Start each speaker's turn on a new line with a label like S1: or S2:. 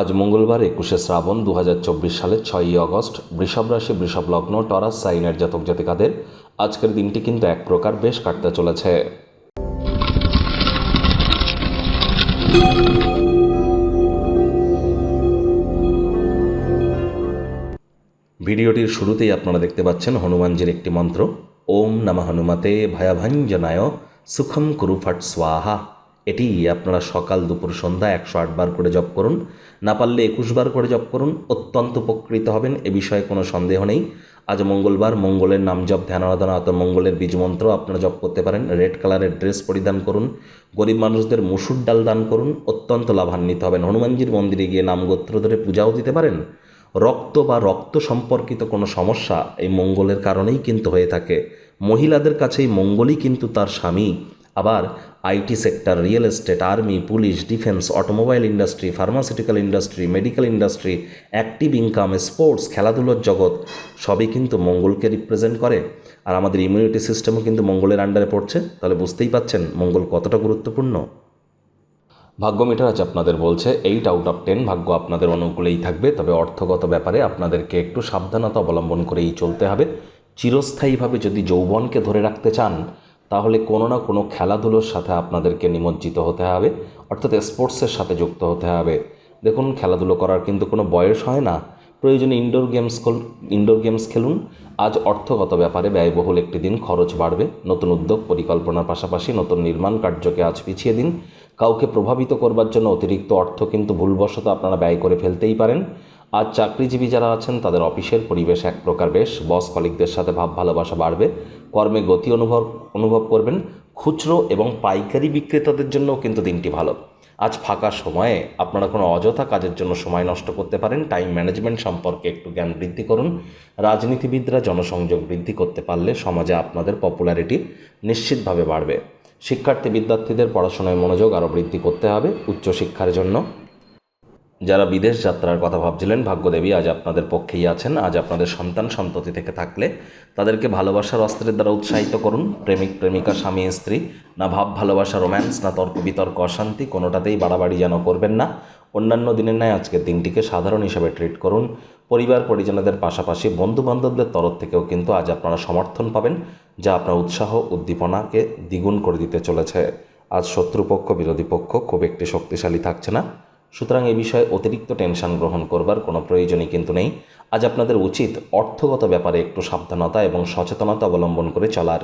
S1: আজ মঙ্গলবার একুশে শ্রাবণ দু হাজার চব্বিশ সালের ছয়ই আগস্ট, বৃষভ রাশি, বৃষভ লগ্ন, টরাস, সাইনের জাতক জাতিকাদের আজকের দিনটি কিন্তু এক প্রকার বেশ কাটতে চলেছে। ভিডিওটির শুরুতেই আপনারা দেখতে পাচ্ছেন হনুমানজির একটি মন্ত্র, ওম নমঃ হনুমতে ভয়াভঞ্জনায় সুখম কুরু ফট স্বাহা। এটি আপনারা সকাল দুপুর সন্ধ্যা একশো আটবার করে জপ করুন। না পারলে একুশ বার করে জপ করুন। অত্যন্ত উপকৃত হবেন, এ বিষয়ে কোনো সন্দেহ নেই। আজ মঙ্গলবার, মঙ্গলের নাম জপ, ধ্যান, আরাধনা অত মঙ্গলের বীজ মন্ত্র আপনারা জপ করতে পারেন। রেড কালারের ড্রেস পরিধান করুন। গরিব মানুষদের মুসুর ডাল দান করুন। অত্যন্ত লাভান্বিত হবেন। হনুমানজির মন্দিরে গিয়ে নাম গোত্র ধরে পূজাও দিতে পারেন। রক্ত বা রক্ত সম্পর্কিত কোনো সমস্যা এই মঙ্গলের কারণেই কিন্তু হয়ে থাকে। মহিলাদের কাছে এই মঙ্গলই কিন্তু তার স্বামী। আবার IT sector, real estate, army, police, defence, automobile industry, pharmaceutical industry, medical industry, active income, sports, খেলাধুলোর জগৎ, সবই কিন্তু মঙ্গলকে রিপ্রেজেন্ট করে। আর আমাদের ইমিউনিটি সিস্টেমও কিন্তু মঙ্গলের আন্ডারে পড়ছে। তাহলে বুঝতেই পাচ্ছেন মঙ্গল কতটা গুরুত্বপূর্ণ। ভাগ্য মিটার আজ আপনাদের বলছে এইট আউট অফ টেন ভাগ্য আপনাদের অনুকূলেই থাকবে। তবে অর্থগত ব্যাপারে আপনাদেরকে একটু সাবধানতা অবলম্বন করেই চলতে হবে। চিরস্থায়ীভাবে যদি যৌবনকে ধরে রাখতে চান তাহলে কোনো না কোনো খেলাধুলোর সাথে আপনাদেরকে নিমজ্জিত হতে হবে, অর্থাৎ স্পোর্টসের সাথে যুক্ত হতে হবে। দেখুন, খেলাধুলো করার কিন্তু কোনো বয়স হয় না। প্রয়োজনে ইনডোর গেমস ইনডোর গেমস খেলুন। আজ অর্থগত ব্যাপারে ব্যয়বহুল একটি দিন খরচ বাড়বে। নতুন উদ্যোগ, পরিকল্পনার পাশাপাশি নতুন নির্মাণ কার্যকে আজ পিছিয়ে দিন। কাউকে প্রভাবিত করবার জন্য অতিরিক্ত অর্থ কিন্তু ভুলবশত আপনারা ব্যয় করে ফেলতেই পারেন। আজ চাকরিজীবী যারা আছেন, তাদের অফিসের পরিবেশ এক প্রকার বেশ। বস কলিকদের সাথে ভাব ভালোবাসা বাড়বে। কর্মে গতি অনুভব অনুভব করবেন। খুচরো এবং পাইকারি বিক্রেতাদের জন্যও কিন্তু দিনটি ভালো। আজ ফাঁকা সময়ে আপনারা কোনো অযথা কাজের জন্য সময় নষ্ট করতে পারেন। টাইম ম্যানেজমেন্ট সম্পর্কে একটু জ্ঞান বৃদ্ধি করুন। রাজনীতিবিদরা জনসংযোগ বৃদ্ধি করতে পারলে সমাজে আপনাদের পপুলারিটি নিশ্চিতভাবে বাড়বে। শিক্ষার্থী বিদ্যার্থীদের পড়াশোনায় মনোযোগ আরও বৃদ্ধি করতে হবে উচ্চশিক্ষার জন্য। যারা বিদেশ যাত্রার কথা ভাবছিলেন, ভাগ্যদেবী আজ আপনাদের পক্ষেই আছেন। আজ আপনাদের সন্তান সন্ততি থেকে থাকলে তাদেরকে ভালোবাসার অস্ত্রের দ্বারা উৎসাহিত করুন। প্রেমিক, প্রেমিকা, স্বামী, স্ত্রী, না ভাব, ভালোবাসা, রোম্যান্স, না তর্ক, বিতর্ক, অশান্তি, কোনোটাতেই বাড়াবাড়ি যেন করবেন না। অন্যান্য দিনের ন্যায় আজকের দিনটিকে সাধারণ হিসেবে ট্রিট করুন। পরিবার, পরিজনদের পাশাপাশি বন্ধু বান্ধবদের তরফ থেকেও কিন্তু আজ আপনারা সমর্থন পাবেন, যা আপনার উৎসাহ, উদ্দীপনাকে দ্বিগুণ করে দিতে চলেছে। আজ শত্রুপক্ষ, বিরোধী পক্ষ খুব একটি শক্তিশালী থাকছে না। সুতরাং এ বিষয়ে অতিরিক্ত টেনশন গ্রহণ করবার কোনো প্রয়োজনই কিন্তু নেই। আজ আপনাদের উচিত অর্থগত ব্যাপারে একটু সাবধানতা এবং সচেতনতা অবলম্বন করে চলার।